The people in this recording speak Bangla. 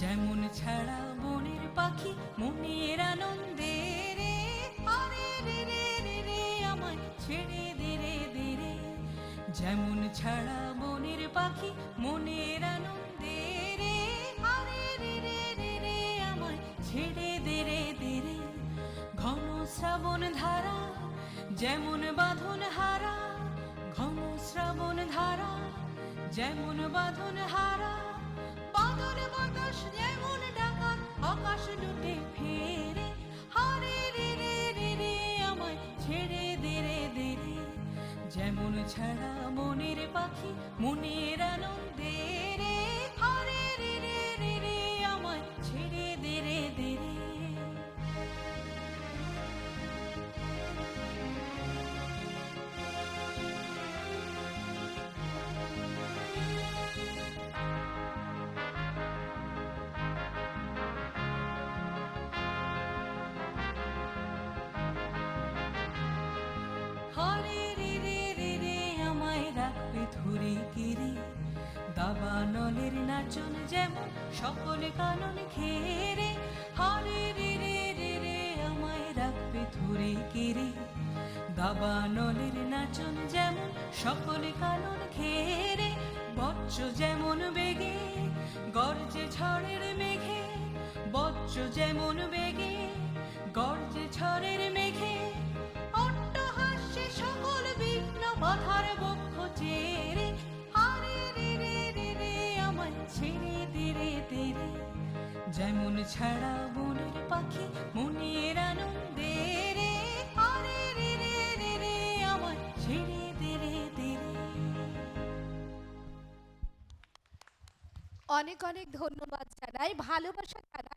যেমন ছাড়া বনের পাখি মনের আনন্দে রে। আরে রে রে রে রে, আমায় ছেড়ে দে রে দে রে যেমন ছাড়া বনের পাখি মনের আনন্দে রে। আরে রে রে রে রে, আমায় ছেড়ে দে রে দে রে ঘন শ্রাবণ ধারা, যেমন বাঁধন হারা যেমন বাঁধন হারা বাদল বাতাস, যেমন ডাকার আকাশ লুটে ফেরে। হারে রে রে রে রে, আমায় ছেড়ে দে রে। যেমন ছাড়া মনের পাখি মনের আনন্দে সকলে কানন হরে রে রে রে রে আমায় রাখবে ধরে কিরে নাচন যেমন সকলে কানন খেরে, বচ্চ যেমন বেগে, গর্জে ঝড়ের মেঘে, বচ্চ যেমন বেগে যেমন ছাড়া বনের পাখি মনের আনন্দে রে, আরে রে রে রে রে আমার ছেড়ে দে রে, দে অনেক অনেক ধন্যবাদ জানাই, ভালোবাসা জানাই